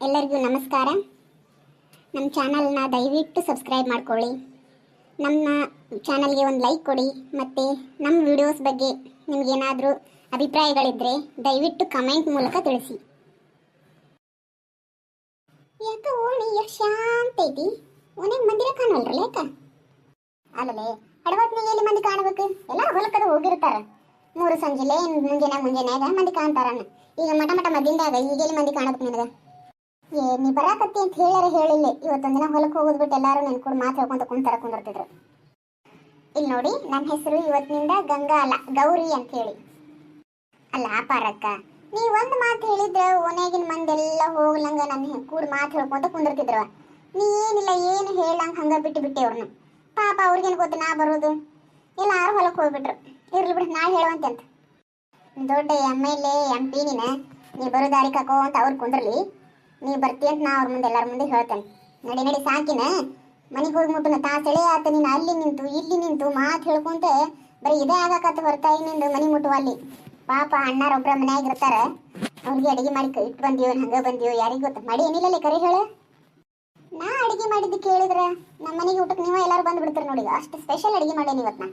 ಎಲ್ಲರಿಗೂ ನಮಸ್ಕಾರ. ನಮ್ಮ ಚಾನಲ್ನ ದಯವಿಟ್ಟು ಸಬ್ಸ್ಕ್ರೈಬ್ ಮಾಡ್ಕೊಳ್ಳಿ. ನಮ್ಮ ಚಾನಲ್ಗೆ ಒಂದು ಲೈಕ್ ಕೊಡಿ ಮತ್ತು ನಮ್ಮ ವಿಡಿಯೋಸ್ ಬಗ್ಗೆ ನಿಮಗೇನಾದರೂ ಅಭಿಪ್ರಾಯಗಳಿದ್ದರೆ ದಯವಿಟ್ಟು ಕಮೆಂಟ್ ಮೂಲಕ ತಿಳಿಸಿ. ಯಾಕ ಓಣಿ ಎಷ್ಟು ಶಾಂತ ಐತಿ? ಓನೇ ಮಂದಿರ ಕಾಣಲ್ರಲ್ಲ ಯಾಕ? ಅಲ್ಲಲೇ ಹಡವತ್ನಾಗ ಎಲ್ಲಿ ಮಂದಿ ಕಾಣಬೇಕು? ಎಲ್ಲ ಹೊಲಕ್ಕದ ಹೋಗಿರ್ತಾರ. ಮೂರು ಸಂಜೆಲೆ ಮುಂಜಾನೆ ಮುಂಜಾನೆ ಮಂದಿ ಕಾಣ್ತಾರಣ್ಣ ಈಗ ಮಠ ಮಠ ಮದ್ದಿಂದಾಗ ಈಗ ಎಲ್ಲಿ ಮಂದಿ ಕಾಣಬೇಕು ನಿನಗ? ಏ, ನೀ ಬರಾಕತ್ತಿ ಅಂತ ಹೇಳಾರ ಹೇಳಿಲ್ಲ. ಇವತ್ತೊಂದ್ ದಿನ ಹೊಲಕ್ಕೆ ಹೋಗೋದ್ ಬಿಟ್ಟು ಎಲ್ಲಾರು ನನ್ ಕೂಡ ಮಾತು ಹೇಳ್ಕೊಂತ ಕುಂತಾರ ಕುಂದಿರ್ತಿದ್ರು. ಇಲ್ಲಿ ನೋಡಿ ನನ್ನ ಹೆಸರು ಇವತ್ತಿನಿಂದ ಗಂಗಾ ಅಲ್ಲ, ಗೌರಿ ಅಂತ ಹೇಳಿ. ಅಲ್ಲ ಪಾರಕ್ಕ ನೀ ಒಂದ್ ಮಾತು ಹೇಳಿದ್ರ ಓನ್ಯಾಗಿನ ಮಂದೆಲ್ಲ ಹೋಗ್ಲಂಗ ನನ್ನ ಕೂಡ ಮಾತು ಹೇಳ್ಕೊಂತ ಕುಂದಿರ್ತಿದ್ರು. ನೀ ಏನಿಲ್ಲ, ಏನು ಹೇಳಂಗ ಹಂಗ ಬಿಟ್ಟು ಬಿಟ್ಟೆ ಅವ್ರನ್ನ ಪಾಪ ಅವ್ರಿಗೇನು ಗೊತ್ತು ನಾ ಬರೋದು? ಎಲ್ಲಾರು ಹೊಲಕ್ಕೆ ಹೋಗ್ಬಿಟ್ರು. ಇರ್ಲಿ ಬಿಡು, ನಾ ಹೇಳುವಂತೆ ಅಂತ. ದೊಡ್ಡ M L A, M P ನೀನ, ನೀ ಬರೋ ದಾರಿ ಕಾಕೋ ಅಂತ ಅವ್ರು ಕುಂದ್ರಲಿ. ನೀ ಬರ್ತೀಯ ಅಂತ ನಾ ಅವ್ರ ಮುಂದೆ, ಎಲ್ಲರ ಮುಂದೆ ಹೇಳ್ತೇನೆ. ನಡಿ ನಡಿ, ಸಾಕಿನ. ಮನೆಗೆ ಹೋಗಿ ಮುಟ್ಟನ ತಾಸೆಳೆ ಆತ, ನೀನು ಅಲ್ಲಿ ನಿಂತು, ಇಲ್ಲಿ ನಿಂತು ಮಾತು ಹೇಳ್ಕೊಂತ ಬರೀ ಇದೇ ಆಗಾಕತ್ತ ಹೊರತಾಗಿ ನಿಂದು ಮನೆ ಮುಟ್ಟುವ ಅಲ್ಲಿ. ಪಾಪ ಅಣ್ಣಾರ ಒಬ್ಬರ ಮನ್ಯಾಗ ಇರ್ತಾರೆ. ಅವ್ರಿಗೆ ಅಡಿಗೆ ಮಾಡಿ ಇಟ್ಟು ಬಂದೀವಿ ಹಂಗೆ ಬಂದೀವಿ ಯಾರಿಗೆ ಗೊತ್ತ? ಮಾಡಿ ಏನಿಲ್ಲ ಕರೆ ಹೇಳು. ನಾ ಅಡಿಗೆ ಮಾಡಿದ್ದು ಕೇಳಿದ್ರೆ ನಮ್ಮ ಮನೆಗೆ ಊಟಕ್ಕೆ ನೀವು ಎಲ್ಲರೂ ಬಂದು ಬಿಡ್ತೀರಿ ನೋಡಿ, ಅಷ್ಟು ಸ್ಪೆಷಲ್ ಅಡಿಗೆ ಮಾಡೇನಿ ಇವತ್ತು ನಾ.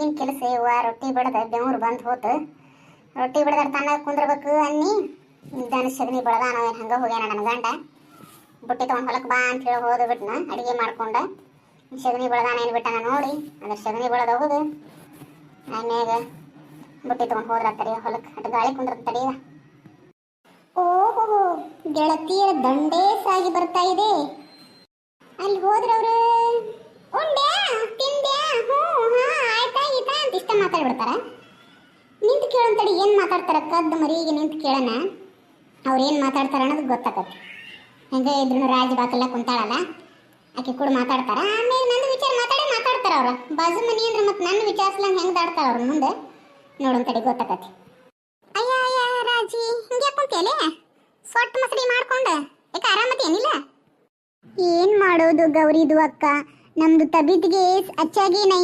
ಏನು ಕೆಲಸ ಇವ ರೊಟ್ಟಿ ಬಡ್ದ ಬೆವ್ರು ಬಂದು ಹೋತು. ರೊಟ್ಟಿ ಬಡದ ತನ್ನ ಕುಂದ್ರಬೇಕು ಅನ್ನಿ. ನಿಧಾನ ಸಗಣಿ ಬಡ್ದಾನ ಏನು ಹಂಗೆ ಹೋಗ್ಯಾನ ನನ್ನ ಗಂಡ. ಬುಟ್ಟಿ ತೊಗೊಂಡು ಹೊಲಕ್ಕೆ ಬಾ ಅಂತ ಹೇಳಿ ಹೋದ ಬಿಟ್ನ, ಅಡಿಗೆ ಮಾಡ್ಕೊಂಡು. ಸಗಣಿ ಬಳ್ದಾನ ಏನು ಬಿಟ್ಟಾನ ನೋಡಿ, ಅದ್ರ ಸಗಣಿ ಬಳ್ದ ಹೋಗುದು ಆಮ್ಯಾಗ ಬುಟ್ಟಿ ತೊಗೊಂಡು ಹೋದ್ರ ತಡಿ ಹೊಲಕ್ಕೆ ಗಾಳಿ ಕುಂದ್ರ ತಡಿಯ ಓಹೋ, ಗೆಳತಿಯರ ದಂಡೇ ಸಾಗಿ ಬರ್ತಾ ಇದೆ. ಅಲ್ಲಿ ಹೋದ್ರವ್ರು? ಉಂಡ್ಯಾ, ತಿಂದ್ಯಾ? ಹ್ಞೂ, ಹಾ, ಆಯ್ತಾ ಈತಾ ಅಂತ ಇಷ್ಟ ಮಾತಾಡ್ಬಿಡ್ತಾರ. ನಿಂತು ಕೇಳಂತಡಿ ಏನು ಮಾತಾಡ್ತಾರ ಕದ್ದು ಮರಿಗೆ ನಿಂತು ಕೇಳೋಣ. ಅವ್ರು ಏನು ಮಾತಾಡ್ತಾರೆ ಅನ್ನೋದು ಗೊತ್ತಾಗತ್ತೆ. ಹೆಂಗೆ ಇದ್ರು ರಾಜ ಬಾಕಲ್ಲ ಕುಂತಾಳಲ್ಲ, ಆಕೆ ಕೂಡ ಮಾತಾಡ್ತಾರ. ಆಮೇಲೆ ನನ್ನ ವಿಚಾರ ಮಾತಾಡೇ ಮಾತಾಡ್ತಾರ ಅವ್ರ. ಬಾಜು ಮನಿ ಅಂದ್ರೆ ಮತ್ತೆ ನನ್ನ ವಿಚಾರಿಸ್ಲಂಗೆ ಹೆಂಗೆ ದಾಡ್ತಾರ ಅವ್ರ ಮುಂದೆ? ನೋಡಂತಡಿ ಗೊತ್ತಾಗತ್ತೆ. ಅಯ್ಯ ಅಯ್ಯ, ರಾಜಿ ಹಿಂಗೆ ಕುಂತೇಲೆ ಸೊಟ್ಟ ಮಸಡಿ ಮಾಡ್ಕೊಂಡೆ. ಯಾಕೆ ಆರಾಮತಿ ಏನಿಲ್ಲ ಏನ್ ಮಾಡೋದು ಗೌರಿದು ಅಕ್ಕ? ನಮ್ದು ತಬೀತ್ಗೆ ಅಚ್ಚಾಗಿ ನೈ.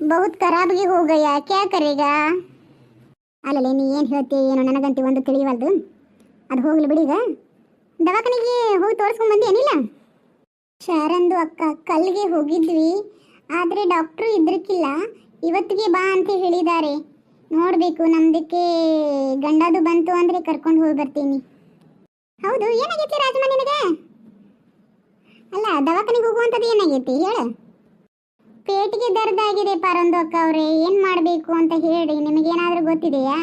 ಬಹುತ್ ಖರಾಬ್ಗೆ ಹೋಗಯ್ಯ, ಕ್ಯಾ ಕರೆಗ? ಅಲ್ಲಲೇ ನೀ ಏನು ಹೇಳ್ತಿ ಏನೋ ನನಗಂತೂ ಒಂದು ತಿಳಿವಲ್ದು. ಅದು ಹೋಗ್ಲಿ ಈಗ. ದವಾಖಾನೆಗೆ ಹೋಗಿ ತೋರಿಸ್ಕೊಂಡ್ ಬಂದಿ ಏನಿಲ್ಲ? ಶರಂದು ಅಕ್ಕ, ಕಲ್ಲಿಗೆ ಹೋಗಿದ್ವಿ. ಆದರೆ ಡಾಕ್ಟ್ರು ಇದ್ರಕ್ಕಿಲ್ಲ ಇವತ್ತಿಗೆ ಬಾ ಅಂತ ಹೇಳಿದ್ದಾರೆ ನೋಡಬೇಕು, ನಮ್ದಕ್ಕೆ ಗಂಡದು ಬಂತು ಅಂದರೆ ಕರ್ಕೊಂಡು ಹೋಗಿ ಬರ್ತೀನಿ. ಹೌದು, ಏನಾಗೈತಿ ರಾಜಮ್ಮ ನಿನಗೆ? ಅಲ್ಲ, ದವಾಖಾನಿಗೆ ಹೋಗುವಂಥದ್ದು ಏನಾಗೈತಿ? ಹೇಳು. ಪೇಟಿಗೆ ದರ್ದಾಗಿದೆ ಪಾರಂದು ಅಕ್ಕ ಅವರೇ. ಏನು ಮಾಡಬೇಕು ಅಂತ ಹೇಳಿ, ನಿಮಗೇನಾದರೂ ಗೊತ್ತಿದೆಯಾ?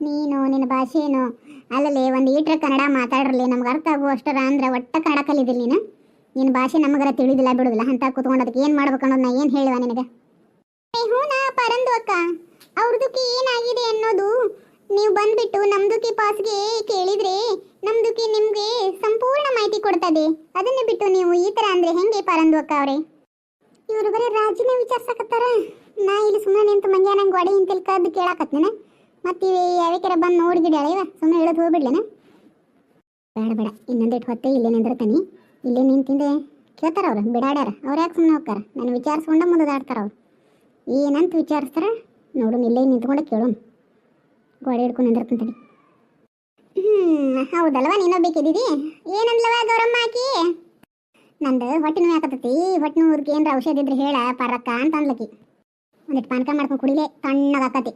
ನೀನು, ನಿನ್ನ ಭಾಷೆನು? ಅಲ್ಲಲ್ಲಿ ಒಂದು ಈಟ್ರ ಕನ್ನಡ ಮಾತಾಡ್ರಲ್ಲಿ ನಮ್ಗೆ ಅರ್ಥ ಆಗುವಷ್ಟರ ಅಂದ್ರೆ ಒಟ್ಟ ಕನ್ನಡ ಕಲಿದಿಲ್ಲ ನೀನು. ನಿನ್ನ ಭಾಷೆ ನಮಗರ ತಿಳಿದಿಲ್ಲ ಬಿಡುದಿಲ್ಲ, ಅಂತ ಕೂತ್ಕೊಂಡು ಅದಕ್ಕೆ ಏನು ಮಾಡ್ಬೇಕು ಅನ್ನೋದು ನಾ ಏನು ಹೇಳುವ ನಿನಗೆ? ಹೂನಾ ಪರಂದು ಅಕ್ಕ ಅವ್ರದಕ್ಕೆ ಏನಾಗಿದೆ ಅನ್ನೋದು ನೀವು ಬಂದ್ಬಿಟ್ಟು ನಮ್ದುಕಿ ಪಾಸ್ಗೆ ಕೇಳಿದ್ರೆ ನಮ್ದುಕಿ ನಿಮ್ಗೆ ಸಂಪೂರ್ಣ ಮಾಹಿತಿ ಕೊಡ್ತದೆ. ಅದನ್ನ ಬಿಟ್ಟು ನೀವು ಈ ತರ ಅಂದ್ರೆ ಹೆಂಗೆ ಪರಂದು ಅಕ್ಕ ಅವ್ರೆ? ಇವರು ಬರೀ ರಾಜಿನೇ ವಿಚಾರಿಸಕತ್ತಾರ. ನಾ ಇಲ್ಲಿ ಸುಮ್ಮನೆ ನಿಂತು ಮಂಜಾನ ಗೋಡೆ ಹಿಂತಿಲ್ಕ ಅದು ಕೇಳಾಕತ್ನೇನ ಮತ್ತೆ ಯಾವ್ಯಾರ ಬಂದು ನೋಡಿಗಿಡ್ಯಾಳ ಇವ ಸುಮ್ಮನೆ ಹೇಳೋದು ಹೋಗ್ಬಿಡ್ಲೇನ? ಬೇಡ ಬೇಡ ಇನ್ನೊಂದಿಟ್ಟು ಹೊತ್ತೆ ಇಲ್ಲೇ ನಿಂದಿರ್ತಾನೆ. ಇಲ್ಲೇ ನಿಂತಿಂದೆ ಕೇಳ್ತಾರ ಅವ್ರು, ಬಿಡಾಡ್ಯಾರ. ಅವ್ರು ಯಾಕೆ ಸುಮ್ಮನೆ ಹೋಗ್ತಾರ? ನಾನು ವಿಚಾರಿಸ್ಕೊಂಡ ಮುಂದೆ ದಾಡ್ತಾರ ಅವ್ರು. ಏನಂತ ವಿಚಾರಿಸ್ತಾರ? ನೋಡು ಇಲ್ಲೇ ನಿಂತ್ಕೊಂಡೆ ಕೇಳೋಣ ಗೋಡೆ ಹಿಡ್ಕೊಂಡು ನಿಂದಿರ್ತಾನೆ ಹ್ಞೂ ಹೌದಲ್ವಾ ನೀನೋ ಬೇಕಿದ್ದೀವಿ ಏನಂದ್ಲವ ಗೌರಮ್ಮ ಆಕಿ? ನಂದು ಹೊಟ್ಟೆ ನೋವು ಯಾಕತ್ತೈತಿ? ಹೊಟ್ಟೆ ನೋವು ಏನ್ರ ಔಷಧ ಇದ್ರೆ ಹೇಳ ಪರಕ್ಕ ಅಂತ ಅನ್ಲಕ್ಕಿ ಒಂದಿಟ್ಟು ಪಾನಕ ಮಾಡ್ಕೊಂಡು ಕುಡಿಲೆ ತಣ್ಣಗಾಕತಿ.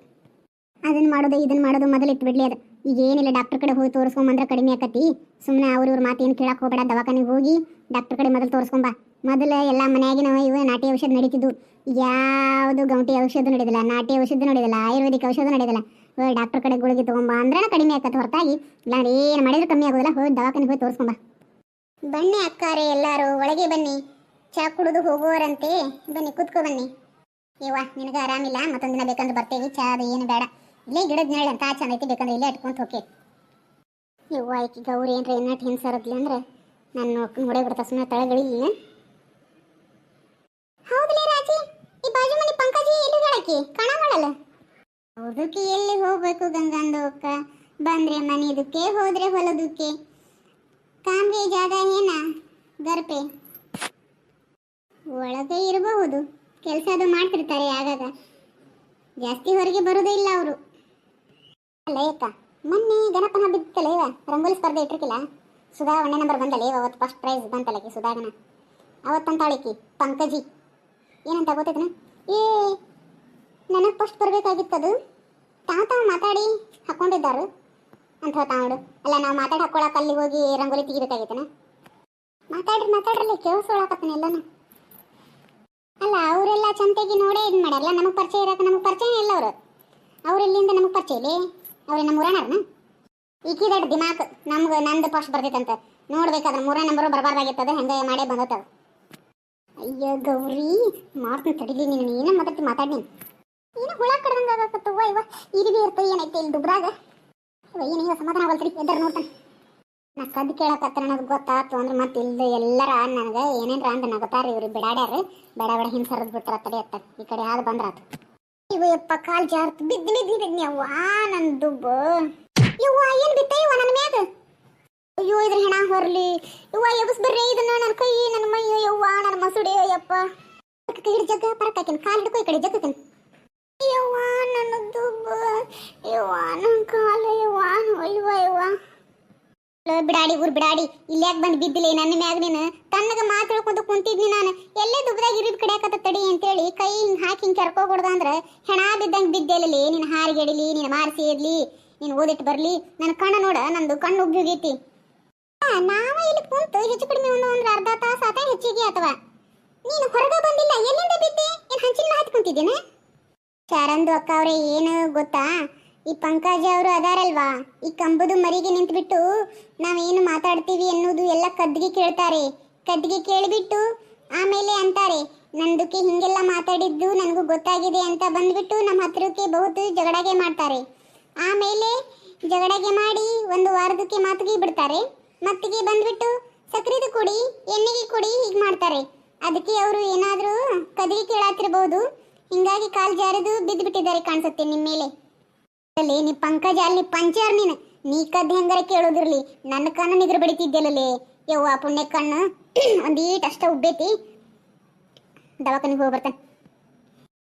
ಅದನ್ನ ಮಾಡೋದು ಇದನ್ನ ಮಾಡೋದು ಮೊದಲು ಇಟ್ಬಿಡ್ಲಿ ಅದು. ಈಗ ಏನಿಲ್ಲ ಡಾಕ್ಟರ್ ಕಡೆ ಹೋಗಿ ತೋರಿಸ್ಕೊಂಬಂದ್ರೆ ಕಡಿಮೆ ಆಕತಿ. ಸುಮ್ಮನೆ ಅವ್ರ ಇವ್ರ ಏನು ಕೇಳಕ್ಕೆ ಹೋಗಬೇಡ, ದವಾಖಾನೆಗೆ ಹೋಗಿ ಡಾಕ್ಟರ್ ಕಡೆ ಮೊದಲು ತೋರಿಸ್ಕೊಂಬ ಮೊದಲು ಎಲ್ಲ ಮನೆಯಾಗಿನ ಇವು ನಾಟಿ ಔಷಧ ನಡೀತಿದ್ದು ಯಾವುದು ಗೌಟಿ ಔಷಧ ನಡೆದಿಲ್ಲ, ನಾಟಿ ಔಷಧ ನಡೆದಿಲ್ಲ, ಆಯುರ್ವೇದಿಕ್ ಔಷಧ ನಡೆದಿಲ್ಲ. ಹೋಗಿ ಡಾಕ್ಟರ್ ಕಡೆ ಗುಳಿಗೆ ತೊಗೊಂಬ ಅಂದ್ರೆ ಕಡಿಮೆ ಆಕತ್ತೆ ಹೊರತಾಗಿ. ಇಲ್ಲ ಏನು ಮಾಡಿದ್ರೆ ಕಮ್ಮಿ ಆಗೋದಿಲ್ಲ ಹೋಗಿ ದವಾಖಾನೆಗೆ ಹೋಗಿ ತೋರಿಸ್ಕೊಂಬ ಬನ್ನಿ ಅಕ್ಕಾರೆ ಎಲ್ಲರೂ, ಒಳಗೆ ಬನ್ನಿ. ಚಾ ಕುಡಿದು ಹೋಗುವರಂತೆ ಬನ್ನಿ ಕೂತ್ಕೊ ಬನ್ನಿ. ಇವ್ವ ನಿನಗೆ ಆರಾಮಿಲ್ಲ? ಮತ್ತೊಂದಿನ ಬೇಕಂದ್ರೆ ಬರ್ತೇವಿ ಚಾ ಅದು ಏನು ಬೇಡ. ಇಲ್ಲೇ ಗಿಡದ ನೆರಳು ಅಂತ ಚಂದ ಐತಿ ಬೇಕಂದ್ರೆ ಇಲ್ಲೇ ಇಟ್ಕೊಂತ ಹೋಕೆ. ಇವ್ವ ಆಕಿ ಗೌರಿ ಏನ್ರ ಎನ್ನಟ್ ಹಿಂಸರದ್ಲಿ ಅಂದ್ರೆ? ನಾನು ನೋಡೇ ಬಿಡ್ತಾ ಸುಮ್ಮನೆ ತಳಗಳಿಲ್ಲ ಹೌದಲೇ ರಾಜಿ, ಈ ಬಾಜು ಪಂಕಜಿ ಎಲ್ಲಿ ಮಾಡಲ್ಲ ಹೌದಕ್ಕೆ ಎಲ್ಲಿ ಹೋಗ್ಬೇಕು ಗಂಗಂದು ಅಕ್ಕ ಬಂದ್ರೆ ಮನೆದಕ್ಕೆ, ಹೋದ್ರೆ ಹೊಲದಕ್ಕೆ. ಕಾಮ್ಗೆ ಜಾಗ ಏನ? ಗರ್ಪೆ. ಒಳಗೆ ಇರಬಹುದು. ಕೆಲಸ ಅದು ಮಾಡ್ತಿರ್ತಾರೆ ಆಗಾಗ. ಜಾಸ್ತಿ ಹೊರಗೆ ಬರೋದೇ ಇಲ್ಲ ಅವರು. ಏಕ ಮೊನ್ನೆ ಗಣಪನ ಬಿದ್ದ ಇವ ರಂಗೋಲಿ ಸ್ಪರ್ಧೆ ಇಟ್ಟಿರ್ಕಿಲ್ಲ? ಸುಧಾ ಒಂದೇ ನಂಬರ್ ಬಂದಲ್ಲ ಇವ ಅವತ್ತು ಫಸ್ಟ್ ಪ್ರೈಸ್ ಬಂತಲ್ಲಕಿ ಸುಧಾಗನ. ಅವತ್ತಂತಾಳಿಕಿ ಪಂಕಜಿ. ಏನಂತ ಗೊತ್ತೈತನ? ಏ, ನನಗೆ ಫಸ್ಟ್ ಬರಬೇಕಾಗಿತ್ತದು ತಾತ ಮಾತಾಡಿ ಹಾಕೊಂಡಿದ್ದಾರು. ಅಂತ ಹೇಳ್ತಾ ಅಲ್ಲ, ನಾವು ಮಾತಾಡಿ ಹಾಕೊಳಕ್ಕೆ ಅಲ್ಲಿ ಹೋಗಿ ರಂಗೋಲಿ ತೆಗಿಬೇಕಾಗಿತ್ತನ? ಮಾತಾಡ್ರಿ, ಮಾತಾಡ್ರಲ್ಲಿ ಕೇಳಿಸೋಳಕತ್ತಾನೆ ಎಲ್ಲನ. ಅಲ್ಲ, ಅವರೆಲ್ಲ ಚಂತೆಗೆ ನೋಡೇ ಇದು ಮಾಡ್ಯಾರಲ್ಲ, ನಮಗೆ ಪರಿಚಯ ಇರಕ್ಕೆ ನಮಗೆ ಪರಿಚಯ ಇಲ್ಲ ಅವರು. ಅವರೆಲ್ಲಿಂದ ನಮಗೆ ಪರಿಚಯ ಇಲ್ಲಿ? ಅವ್ರೆ ನಮ್ಮ ಊರಣ್ಣರ್ನ ಈಕಿದಡ್ ದಿಮಾಕ್ ನಮ್ಗೆ ನಂದು ಫಸ್ಟ್ ಬರ್ತೈತಂತ. ನೋಡ್ಬೇಕಾದ್ರೆ ಮೂರನೇ ನಂಬರು ಬರಬಾರ್ದಾಗಿತ್ತದ ಹೆಂಗೆ ಮಾಡೇ ಬಂದತ್ತದ ಅಯ್ಯೋ ಗೌರಿ ಮಾಡ್ತೀನಿ ತಡಿಲಿ ನೀನು ಏನ ಮಾತಾಡ್ತಿ ಮಾತಾಡಿ ನೀನು ಏನು ಹುಳ ಕಡ್ದಂಗೆ ಇವ? ಇರಿವಿ ಇರ್ತದೆ ಏನೈತೆ ಇಲ್ಲಿ ದುಬ್ರಾಗ? ಇವ ಏನಿವ ಸಮಾಧಾನ ಆಗಲ್ತ್ರಿ ಎದ್ರ ನೋಡ್ತಾನೆ. ನಾ ಕದ್ದು ಕೇಳಕತ್ತ ನನಗೆ ಗೊತ್ತಾತು ಅಂದ್ರೆ ಮತ್ತೆ ಇಲ್ದ ಎಲ್ಲರ ನನಗೆ ಏನೇನ್ರ ಅಂದ್ರೆ ನಗತಾರ ಇವ್ರು ಬಿಡಾಡ್ಯಾರ ಬೇಡ ಬೇಡ ಸರದ್ ಬಿಟ್ರ ತಡಿ ಅತ್ತ. ಈ ಕಡೆ ಆದ ಬಂದ್ರಾತು. ಇವ ಯಪ್ಪ ಕಾಲ್ ಜಾರ್ತ್ ಬಿದ್ದು ಬಿದ್ದಿದ್ದೀನಿ ಅವ್ವ ಯವ್ವ ನನ್ ದುಬ್ಬು. ಇವ್ವ ಏನ್ ಬಿತ್ತ ಇವ ನನ್ನ ಮ್ಯಾಗ? ಅಯ್ಯೋ, ಇದ್ರ ಹೆಣ ಹೊರಲಿ. ಯವ್ವ, ಎಬ್ಸ್ ಬರ್ರಿ, ಇದನ್ನ ನನ್ನ ಕೈ ನನ್ನ ಮೈ, ಯವ್ವ ನನ್ನ ಮಸುಡಿ, ಯಪ್ಪ. ಕೈ ಹಿಡಿ ಜಗ್ಗ ಪರಕಾಕಿನ ಕಾಲ್ ಹಿಡ್ಕೊ ಈ ಕಡೆ ಜಗ್ಗಕಿನ ಯವ್ವ ನನ್ನ ದುಬ್ಬು ಯವ್ವ ನನ್ನ ಕಾಲು ಯವ್ವ ಅಯ್ಯವ್ವ ಯವ್ವ ಲೋ ಬಿಡಾಡಿ ಊರ್ ಬಿಡಾಡಿ. ಇಲ್ಲಿ ಬಂದ್ ಬಂದು ಬಿದ್ದಿಲ್ಲ? ನನ್ನ ಮ್ಯಾಗ ನೀನು? ತನ್ನಗ ಮಾತಾಡ್ಕೊಂತ ಕುಂತಿದ್ನಿ ನಾನು. ಎಲ್ಲೇ ದುಬ್ದಾಗ ಇರಿದ್ ಕಡಿಯಾಕತ್ತ ತಡಿ ಅಂತೇಳಿ ಕೈ ಹಿಂಗ್ ಹಾಕಿ ಹಿಂಗ್ ಕೆರ್ಕೋಬಿಡ್ದ ಅಂದ್ರ ಹೆಣ ಬಿದ್ದಂಗ್ ಬಿದ್ದೆಲ್ಲಿ ನಿನ್ನ ಹಾರಿಗೆಡಿಲಿ ನಿನ್ನ ಮಾರಿಸಿ ಇರ್ಲಿ ನೀನು ಓದಿಟ್ಟು ಬರ್ಲಿ. ನನ್ನ ಕಣ್ಣ ನೋಡ ನಂದು ಕಣ್ಣು ಉಬ್ಬಿ ಹೋಗೈತಿ ಆ, ನಾವ ಇಲ್ಲಿ ಕುಂತು ಹೆಚ್ಚು ಕಡಿಮೆ ಒಂದು ಒಂದು ಅರ್ಧ ತಾಸ ಆತ ಹೆಚ್ಚಿಗೆ ಅಥವಾ ನೀನು ಹೊರಗೆ ಬಂದಿಲ್ಲ ಎಲ್ಲಿಂದ ಬಿದ್ದೆ? ಏನ್ ಹಂಚಿನ ಮಾತು ಕುಂತಿದ್ದೇನೆ? ಶರಂದು ಅಕ್ಕ ಅವ್ರೆ ಏನು ಗೊತ್ತಾ? ಈ ಪಂಕಜ ಅವರು ಅದಾರಲ್ವಾ? ಈ ಕಂಬದು ಮರಿಗೆ ನಿಂತ್ಬಿಟ್ಟು ನಾವೇನು ಮಾತಾಡ್ತೀವಿ ಅನ್ನೋದು ಎಲ್ಲ ಕದ್ದಿಗೆ ಕೇಳ್ತಾರೆ. ಕದ್ದಿಗೆ ಕೇಳಿಬಿಟ್ಟು ಆಮೇಲೆ ಅಂತಾರೆ, ನಂದಕ್ಕೆ ಹಿಂಗೆಲ್ಲ ಮಾತಾಡಿದ್ದು ನನಗೂ ಗೊತ್ತಾಗಿದೆ ಅಂತ ಬಂದ್ಬಿಟ್ಟು ನಮ್ಮ ಹತ್ರಕ್ಕೆ ಬಹುದು ಜಗಳಗೆ ಮಾಡ್ತಾರೆ. ಆಮೇಲೆ ಜಗಳಗೆ ಮಾಡಿ ಒಂದು ವಾರದಕ್ಕೆ ಮಾತಿಗೆ ಬಿಡ್ತಾರೆ. ಮತ್ತಿಗೆ ಬಂದ್ಬಿಟ್ಟು, ಸಕ್ರೆದು ಕೊಡಿ, ಎಣ್ಣೆಗೆ ಕೊಡಿ, ಹೀಗೆ ಮಾಡ್ತಾರೆ. ಅದಕ್ಕೆ ಅವರು ಏನಾದರೂ ಕದಿಗೆ ಕೇಳಾತಿರ್ಬೋದು. ಹಿಂಗಾಗಿ ಕಾಲು ಜಾರದು ಬಿದ್ದುಬಿಟ್ಟಿದ್ದಾರೆ ಕಾಣಿಸುತ್ತೆ ನಿಮ್ಮ ಮೇಲೆ. ಅಲ್ಲಿ ನೀ ಪಂಕಜ, ಅಲ್ಲಿ ಪಂಚರ್ ನೀನು. ನೀ ಕದ್ ಹೆಂಗಾರ ಕೇಳೋದಿರ್ಲಿ. ನನ್ನ ಕಣ್ಣು ನಿದ್ರ ಬಡಿತಿದ್ದೆಲ್ಲೇ ಯವ್ವ, ಪುಣ್ಯ ಕಣ್ಣು. ಒಂದೀಟ್ ಅಷ್ಟ ಉಬ್ಬೇತಿ. ದವಾಖಾನಿಗೆ ಹೋಗಿ ಬರ್ತಾನೆ.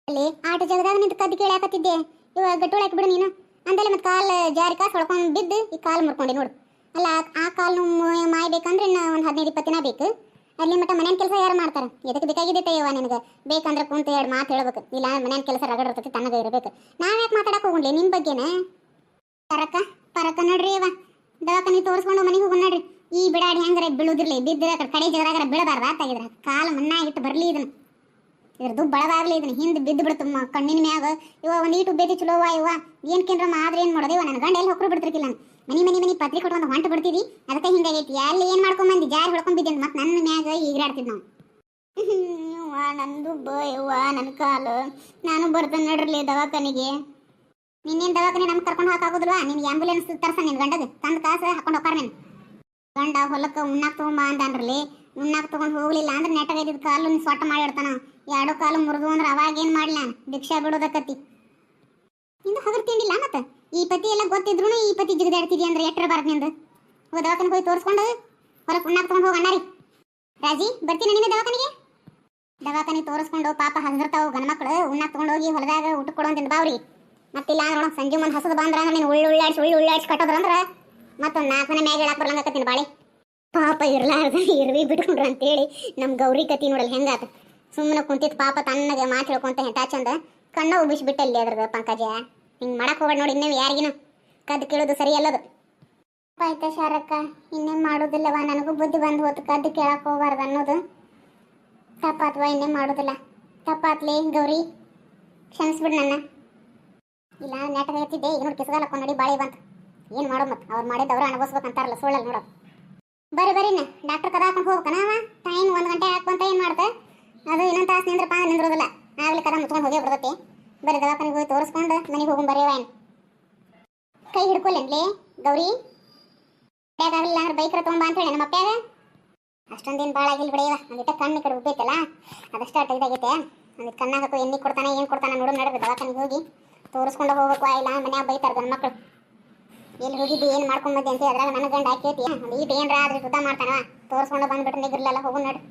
ಅಲ್ಲಿ ಆಟ ಜಾಗದಾಗ ನಿಂತು ಕದ್ದು ಕೇಳಾಕತ್ತಿದ್ದೆ ಇವ ಗಟ್ಟೋಳ ಬಿಡು ನೀನು. ಅಂದಲ್ಲಿ ಮತ್ತೆ ಕಾಲ್, ಜಾರಿ ಕಾಸು ಹೊಡ್ಕೊಂಡು ಬಿದ್ದು ಈ ಕಾಲು ಮುರ್ಕೊಂಡೆ ನೋಡು. ಅಲ್ಲ, ಆ- ಕಾಲು ಮಾಯ್ಬೇಕಂದ್ರೆ ಇನ್ನು ಒಂದು ಹದಿನೈದು ಇಪ್ಪತ್ತು ದಿನ ಬೇಕು. ಅಲ್ಲಿ ಮಟ್ಟ ಮನೇನ ಕೆಲಸ ಯಾರು ಮಾಡ್ತಾರೆ? ಎದಕ್ಕೆ ಬೇಕಾಗಿದೆ ತಯ್ಯವ ನಿನಗೆ? ಬೇಕಂದ್ರೆ ಕುಂತ ಎರಡು ಮಾತು ಹೇಳ್ಬೇಕು. ಇಲ್ಲ ಮನೇನ ಕೆಲಸ ರಗಡ ಇರ್ತೈತಿ, ತನ್ನಗ ಇರಬೇಕು. ನಾವು ಯಾಕೆ ಮಾತಾಡಕ್ಕೆ ಹೋಗ್ಲಿ ನಿಮ್ಮ ಬಗ್ಗೆನೇ? ಪರಕ ಪರಕ ನೋಡ್ರಿ ಅವ ದವಾಖಾನಿ ತೋರಿಸ್ಕೊಂಡು ಮನೆಗೆ ಹೋಗಿ ನೋಡ್ರಿ. ಈ ಬಿಡಾಡಿ ಹೆಂಗಾರ ಬೀಳುದಿರ್ಲಿ ಬಿದ್ದಿರ ಕಡೆ ಜಗದಾಗ ಬೀಳಬಾರ್ದ ಆತಾಗಿದ್ರ ಕಾಲು ಮಣ್ಣಾಗಿಟ್ಟು ಬರ್ಲಿ ಇದನ್ನ. ಇದ್ರದ್ದು ಬಳದಾಗ್ಲಿ ಇದನ್ನ. ಹಿಂದೆ ಬಿದ್ದು ಬಿಡ್ತು ಕಣ್ಣಿನ ಮ್ಯಾಗ. ಇವ ಒಂದು ಈಟು ಬೇದಿ ಚಲೋ ಅವ ಇವ ಕೇಂದ್ರ ಆದ್ರೆ ಏನ್ ಮಾಡೋದು? ಇವ ನನ್ನ ಗಂಡ ಎಲ್ಲಿ ಹೊಕ್ಕರು ಬಿಡ್ತಿರ್ಕಿಲ್ಲ. ನಾನು ಮನಿ ಮನಿ ಮನಿ, ಪತ್ರಿ ಕೊಟ್ಕೊಂಡು ಹೊಂಟು ಬಿಡ್ತಿದಿ ಅದಕ್ಕೆ ಹಿಂಗಾಗೈತಿ ಅಲ್ಲಿ ಏನ್ ಮಾಡ್ಕೊಂಡ್ ಬಂದಿ? ಜಾರಿ ಹೊಡ್ಕೊಂಡ್ ಬಿದ್ದೆ ಮತ್ತೆ ನನ್ನ ಮ್ಯಾಗ ಈಗಾಡ್ತಿದ್ ನಾವು. ನಂದು ಬ ಯವ್ವ ನನ್ನ ಕಾಲು. ನಾನು ಬರ್ತೇನೆ ನಡ್ರಲಿ ದವಾಖಾನಿಗೆ. ನಿನ್ನೇನು ದವಾಖಾನೆ ನಮ್ಗೆ ಕರ್ಕೊಂಡು ಹೋಗಾಗುದಿಲ್ವಾ ನಿನ್ಗೆ ಆಂಬುಲೆನ್ಸ್ ತರ್ಸ ನಿನ್ ಗಂಡಗೆ. ತಂದು ಕಾಸು ಹಾಕೊಂಡು ಹೋಗ್ತಾರ ನೀನು. ಗಂಡ ಹೊಲಕ್ಕೆ ಉಣ್ಣಾಕ್ ತಗೊಂಬ ಅಂದ್ರಲ್ಲಿ ಉಣ್ಣಾಕ್ ತಗೊಂಡು ಹೋಗ್ಲಿಲ್ಲ ಅಂದ್ರೆ ನೆಟ್ಟಗೆ ಇದ್ದಿದ್ದು ಕಾಲು ಸೊಟ್ಟ ಮಾಡಿಡ್ತಾನ ಎರಡು ಕಾಲು ಮುರಿದು ಅಂದ್ರೆ ಅವಾಗ ಏನು ಮಾಡ್ಲಿ ನಾನು? ಭಿಕ್ಷಾ ಬಿಡೋದಕ್ಕತಿ. ನಿಂದು ಹಗರ್ ತಿಂಡಿಲ್ಲ ಮತ್ತೆ? ಈ ಪತಿ ಎಲ್ಲ ಗೊತ್ತಿದ್ರು ಈ ಪತಿ ಜಿಗದಾಡ್ತಿದ್ದಿ ಅಂದ್ರೆ ಎಟ್ರ ಬಾರ್ದು ನಿಂದು? ಹೋಗಿ ದವಾಖಾನೆ ಹೋಗಿ ತೋರಿಸ್ಕೊಂಡು ಹೊರಗೆ ಉಣ್ಣಾಕ್ ತಗೊಂಡು ಹೋಗಿ ಅಣ್ಣಾರಿ. ರಾಜಿ, ಬರ್ತೀನಿ ನಿನ್ನ ದವಾಖಾನಿಗೆ. ದವಾಖಾನೆ ತೋರಿಸ್ಕೊಂಡು ಪಾಪ ಹಸಿರ್ತಾವು ಮಕ್ಕಳು ಉಣ್ಣಾಕ್ ತಗೊಂಡು ಹೋಗಿ ಹೊಲದಾಗ ಊಟ ಕೊಡುವಂತಿಂದ ಬಾವ್ರಿ ಮತ್ತಿಲ್ಲ ಅಂದ್ರೆ ಸಂಜೆ ಮುಂದೆ ಹಸದು ಬಂದ್ರ ಅಂದ್ರೆ ನೀನು ಉಳ್ಳು ಉಳ್ಳಾಡ್ಸಿ ಉಳ್ಳು ಉಳ್ಳಾಡ್ಸಿ ಕಟ್ಟೋದ್ರ ಅಂದ್ರೆ ಮತ್ತೊಂದು ನಾಲ್ಕು ಮನೆ ಮ್ಯಾಗ ಹೇಳಕ್ ಬರ್ಲಂಗತ್ತೀನಿ ಬಾಳೆ. ಪಾಪ ಇರ್ಲಾರ್ದ ಇರ್ವಿ ಬಿಟ್ಕೊಂಡ್ರ ಅಂತೇಳಿ ನಮ್ಮ ಗೌರಿ ಕತಿ ನೋಡಲ್ ಹೆಂಗಾತ. ಸುಮ್ಮನೆ ಕುಂತಿತ್ತು ಪಾಪ ತನ್ನಗೆ ಮಾತು ಹೇಳ್ಕೊಂತ ಹೆಂಟ ಚಂದ. ಕಣ್ಣ ಉಬ್ಬಿಸ್ಬಿಟ್ಟಲ್ಲಿ ಅದ್ರದ್ದು ಪಂಕಜ. ಹಿಂಗೆ ಮಾಡಕ್ ಹೋಗ್ಬೇಡ ನೋಡಿ ಇನ್ನೇನು ಯಾರಿಗಿನ. ಕದ್ದು ಕೇಳೋದು ಸರಿ ಅಲ್ಲದು. ಆಯ್ತಾ ಶಾರಕ್ಕ, ಇನ್ನೇನು ಮಾಡೋದಿಲ್ಲವ ನನಗೂ ಬುದ್ಧಿ ಬಂದು ಹೋತು, ಕದ್ದು ಕೇಳಕ್ ಹೋಗ್ಬಾರ್ದು ಅನ್ನೋದು. ತಪ್ಪಾತ್ವ ಇನ್ನೇ ಮಾಡೋದಿಲ್ಲ. ತಪ್ಪಾತ್ಲಿ ಗೌರಿ, ಕ್ಷಮಿಸ್ಬಿಡು ನನ್ನ. ಇಲ್ಲ ನೆಟ್ ಹೇಳ್ತಿದ್ದೆ ಈಗ ನೋಡಿ ಕಿಸಗಾಲ ಕೊನ್ನಡಿ ಬಾಳಿ ಬಂತು. ಏನು ಮಾಡೋ ಮತ್ತೆ ಅವ್ರು ಮಾಡಿದ್ದು ಅವ್ರು ಅನುಭವಿಸ್ಬೇಕಂತಾರಲ್ಲ ಸುಳ್ಳಲ್ಲಿ ನೋಡೋ ಬರ್ರಿ ಬರೀನ ಡಾಕ್ಟರ್ ಕದ ಹಾಕೊಂಡು ಹೋಗ್ಬೇಕನ ಟೈಮ್ ಒಂದ್ ಗಂಟೆ ಹಾಕ್ಕೊಂತ ಏನು ಮಾಡ್ತೆ? ಅದು ಇನ್ನೊಂದು ತಾಸು ನಿಂದ್ರಪ್ಪ, ನಿಂದ್ರೋದಿಲ್ಲ. ಆಗ್ಲಿ ಕದ ಮುಚ್ಕೊಂಡು ಹೋಗಿ ಬಿಡ್ತೈತಿ. ಬರ್ರಿ ದವಾಖಾನಿಗೆ ಹೋಗಿ ತೋರಿಸ್ಕೊಂಡು ಮನೆಗೆ ಹೋಗಿ ಬರೀವ ಏನು ಕೈ ಹಿಡ್ಕೊಲ್ಲೇನ್ಲಿ ಗೌರಿ? ಆಗಲಿಲ್ಲ ಅಂದ್ರೆ ಬೈಕ್ರ ತೊಗೊಂಬ ಅಂತ ಹೇಳಿ ನಮ್ಮ ಅಪ್ಪ್ಯಾಗ? ಅಷ್ಟೊಂದೇನು ಭಾಳ ಆಗಿಲ್ಲ ಬಿಡಿಯವ ಒಂದಿಟ್ಟ ಕಣ್ಣು ಕಡೆ ಉಬ್ಬೈತಲ್ಲ ಅದಷ್ಟೇ ಇದಾಗೈತೆ ಒಂದಿಟ್ಟು ಕಣ್ಣಾಗ ಹಾಕೋ ಎಣ್ಣೆ ಕೊಡ್ತಾನೆ, ಏನು ಕೊಡ್ತಾನೆ ನೋಡು ನಡ್ರಿ ದವಾಖಾನೆಗೆ ಹೋಗಿ ತೋರಿಸ್ಕೊಂಡು ಹೋಗಬೇಕು ಇಲ್ಲ ಮನ್ಯಾಗ ಬೈತಾರೆ ಗಂಡ ಮಕ್ಕಳು ಎಲ್ಲಿ ಹೋಗಿದ್ದು, ಏನು ಮಾಡ್ಕೊಂಬದ್ದೆ ಅಂತ ಅದ್ರಾಗ ನನ್ನ ಗಂಡ ಹಾಕೈತಿ ಒಂದು ಈಟ್ ಏನ್ರ ಆದ್ರೆ ಸುತ್ತ ಮಾಡ್ತಾನವ, ತೋರಿಸ್ಕೊಂಡು ಬಂದ್ಬಿಟ್ಟು ನಿಗಿರ್ಲೆಲ್ಲ ಹೋಗು ನಡ್ರಿ